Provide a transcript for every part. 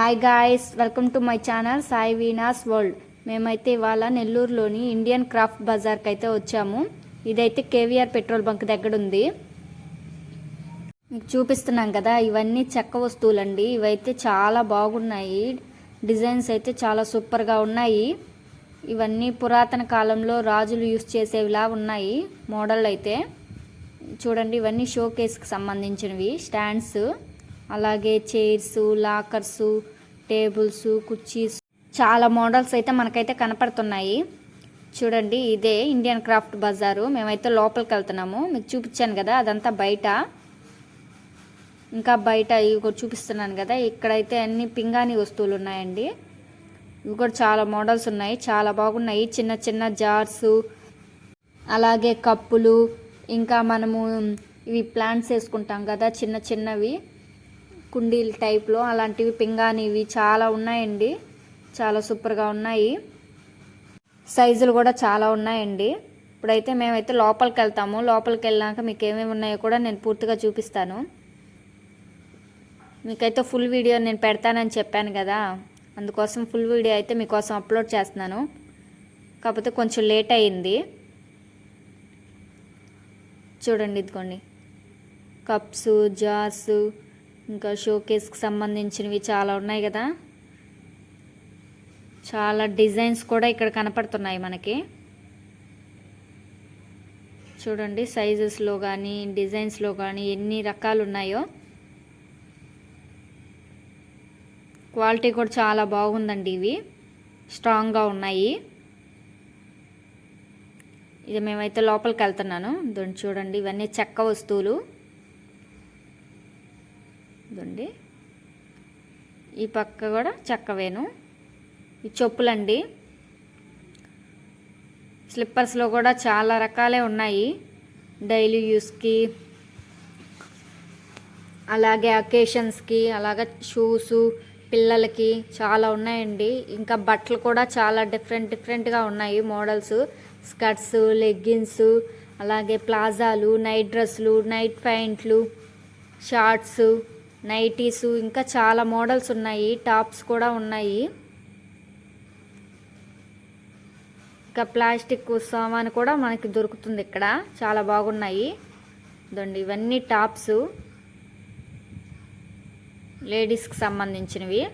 Hi guys welcome to my channel Sai Veena's world మేమైతే ఇవాళ నెల్లూరులోని ఇండియన్ క్రాఫ్ట్ బజార్కి అయితే వచ్చాము. ఇదైతే కేవీఆర్ పెట్రోల్ బంక్ దగ్గర ఉంది మీకు చూపిస్తున్నాం కదా ఇవన్నీ చెక్క వస్తువులండి. ఇవైతే చాలా బాగున్నాయి. డిజైన్స్ అయితే చాలా సూపర్గా ఉన్నాయి. ఇవన్నీ పురాతన కాలంలో రాజులు యూస్ చేసేవిలా ఉన్నాయి. మోడల్ అయితే చూడండి ఇవన్నీ షో కేస్కి సంబంధించినవి స్టాండ్స్. అలాగే చైర్స్ లాకర్స్ టేబుల్స్ కుర్చీస్. చాలా మోడల్స్ అయితే మనకైతే కనపడుతున్నాయి. చూడండి ఇదే ఇండియన్ క్రాఫ్ట్ బజారు మేమైతే లోపలికి వెళ్తున్నాము. మీకు చూపించాను కదా అదంతా బయట. ఇంకా బయట ఇవి కూడా చూపిస్తున్నాను కదా ఇక్కడైతే అన్ని పింగాణి వస్తువులు ఉన్నాయండి. ఇవి కూడా చాలా మోడల్స్ ఉన్నాయి. చాలా బాగున్నాయి. చిన్న చిన్న జార్స్ అలాగే కప్పులు ఇంకా మనము ఇవి ప్లాంట్స్ వేసుకుంటాం కదా చిన్న చిన్నవి. కుండీల టైప్లో అలాంటివి పింగాణివి చాలా ఉన్నాయండి. చాలా సూపర్గా ఉన్నాయి. సైజులు కూడా చాలా ఉన్నాయండి. ఇప్పుడైతే మేమైతే లోపలికి వెళ్తాము లోపలికి వెళ్ళాక మీకు ఏమేమి ఉన్నాయో కూడా నేను పూర్తిగా చూపిస్తాను. మీకైతే ఫుల్ వీడియో నేను పెడతానని చెప్పాను కదా. అందుకోసం ఫుల్ వీడియో అయితే మీకోసం అప్లోడ్ చేస్తున్నాను. కాకపోతే కొంచెం లేట్ అయింది చూడండి ఇదిగోండి. కప్స్ జార్స్ ఇంకా షోకేస్కి సంబంధించినవి చాలా ఉన్నాయి కదా. చాలా డిజైన్స్ కూడా ఇక్కడ కనపడుతున్నాయి మనకి. చూడండి సైజెస్లో కానీ డిజైన్స్లో కానీ ఎన్ని రకాలు ఉన్నాయో. క్వాలిటీ కూడా చాలా బాగుందండి ఇవి. స్ట్రాంగ్గా ఉన్నాయి. ఇది మేమైతే లోపలికి వెళ్తున్నాను. దాన్ని చూడండి ఇవన్నీ చెక్క వస్తువులు. ఇదండి ఈ పక్క కూడా చెక్కవేను ఈ చెప్పులండి. స్లిప్పర్స్లో కూడా చాలా రకాలే ఉన్నాయి. డైలీ యూస్కి అలాగే అకేషన్స్కి అలాగే షూస్ పిల్లలకి చాలా ఉన్నాయండి. ఇంకా బట్టలు కూడా చాలా డిఫరెంట్ డిఫరెంట్గా ఉన్నాయి మోడల్స్. స్కర్ట్స్ లెగ్గిన్స్ అలాగే ప్లాజాలు నైట్ డ్రెస్సులు నైట్ ప్యాంట్లు షార్ట్స్. నైటీస్ ఇంకా చాలా మోడల్స్ ఉన్నాయి. టాప్స్ కూడా ఉన్నాయి. ఇంకా ప్లాస్టిక్ సామాను కూడా మనకి దొరుకుతుంది ఇక్కడ. చాలా బాగున్నాయి. ఇదండి ఇవన్నీ టాప్స్. లేడీస్కి సంబంధించినవి.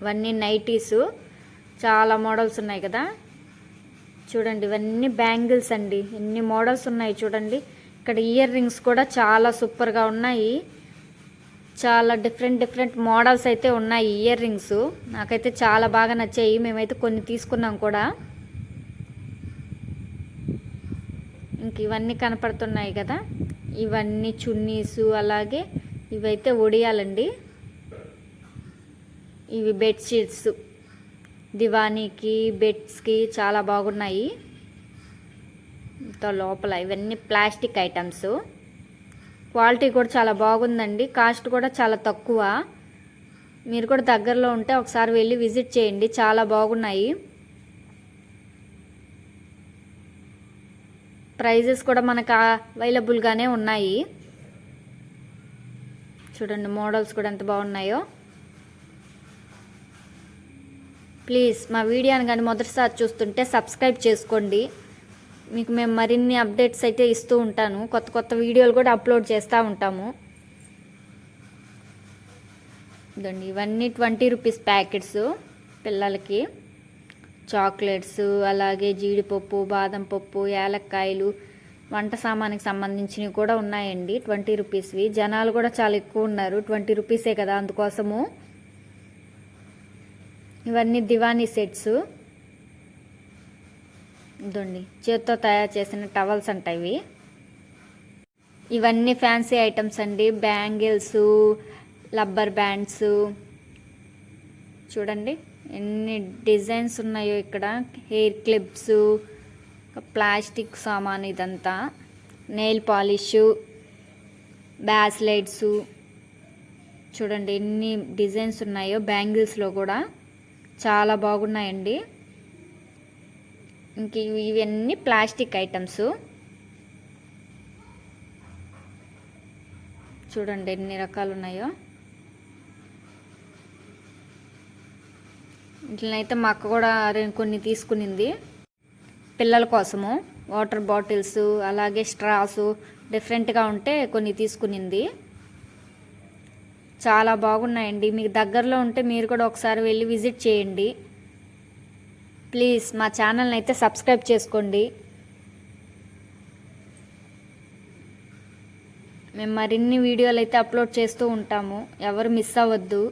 ఇవన్నీ నైటీస్. చాలా మోడల్స్ ఉన్నాయి కదా. చూడండి ఇవన్నీ బ్యాంగిల్స్ అండి. ఎన్ని మోడల్స్ ఉన్నాయి చూడండి. ఇక్కడ ఇయర్ రింగ్స్ కూడా చాలా సూపర్గా ఉన్నాయి. చాలా డిఫరెంట్ డిఫరెంట్ మోడల్స్ అయితే ఉన్నాయి ఇయర్ రింగ్స్ నాకైతే చాలా బాగా నచ్చాయి. మేమైతే కొన్ని తీసుకున్నాం కూడా. ఇంక ఇవన్నీ కనపడుతున్నాయి కదా. ఇవన్నీ చున్నీస్ అలాగే ఇవైతే ఒడియాలండి. ఇవి బెడ్షీట్స్ దివానీకి బెడ్స్కి చాలా బాగున్నాయి. ఇంత లోపల ఇవన్నీ ప్లాస్టిక్ ఐటమ్స్. క్వాలిటీ కూడా చాలా బాగుందండి. కాస్ట్ కూడా చాలా తక్కువ. మీరు కూడా దగ్గరలో ఉంటే ఒకసారి వెళ్ళి విజిట్ చేయండి. చాలా బాగున్నాయి. ప్రైజెస్ కూడా మనకు అవైలబుల్గానే ఉన్నాయి. చూడండి మోడల్స్ కూడా ఎంత బాగున్నాయో. ప్లీజ్ మా వీడియోని కానీ మొదటిసారి చూస్తుంటే సబ్స్క్రైబ్ చేసుకోండి. మీకు మేము మరిన్ని అప్డేట్స్ అయితే ఇస్తూ ఉంటాను. కొత్త కొత్త వీడియోలు కూడా అప్లోడ్ చేస్తూ ఉంటాము. ఇదండి ఇవన్నీ ట్వంటీ రూపీస్ ప్యాకెట్స్ పిల్లలకి. చాక్లెట్స్ అలాగే జీడిపప్పు బాదం పప్పు యాలక్కాయలు వంట సామానికి సంబంధించినవి కూడా ఉన్నాయండి ట్వంటీ రూపీస్వి. జనాలు కూడా చాలా ఎక్కువ ఉన్నారు. ట్వంటీ రూపీసే కదా అందుకోసము. ఇవన్నీ దివానీ సెట్స్. ఇదండి. చేత్తో తయారు చేసిన టవల్స్ అంటాయి ఇవి. ఇవన్నీ ఫ్యాన్సీ ఐటమ్స్ అండి. Bangles rubber bands. చూడండి. ఎన్ని డిజైన్స్ ఉన్నాయో ఇక్కడ. హెయిర్ క్లిప్స్ ప్లాస్టిక్ సామాన్ ఇదంతా. Nail polish bracelets. చూడండి ఎన్ని డిజైన్స్ ఉన్నాయో. బ్యాంగిల్స్లో కూడా చాలా బాగున్నాయండి. ఇంక ఇవన్నీ ప్లాస్టిక్ ఐటమ్స్. చూడండి ఎన్ని రకాలు ఉన్నాయో ఇట్లనైతే మా అక్క కూడా కొన్ని తీసుకునింది. పిల్లల కోసము. వాటర్ బాటిల్స్ అలాగే స్ట్రాస్ డిఫరెంట్గా ఉంటే కొన్ని తీసుకునింది. చాలా బాగున్నాయండి. మీకు దగ్గరలో ఉంటే మీరు కూడా ఒకసారి వెళ్ళి విజిట్ చేయండి. ప్లీజ్ మా ఛానల్ని అయితే సబ్స్క్రైబ్ చేసుకోండి. మేము మరిన్ని వీడియోలు అయితే అప్లోడ్ చేస్తూ ఉంటాము. ఎవరు మిస్ అవ్వద్దు.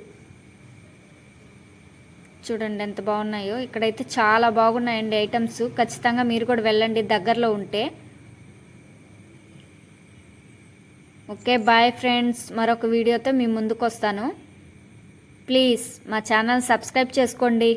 చూడండి ఎంత బాగున్నాయో. ఇక్కడైతే చాలా బాగున్నాయండి ఐటమ్స్. ఖచ్చితంగా మీరు కూడా వెళ్ళండి దగ్గరలో ఉంటే. Okay bye friends. మరొక వీడియోతో మీ ముందుకు వస్తాను ప్లీజ్ మా ఛానల్ సబ్స్క్రైబ్ చేసుకోండి.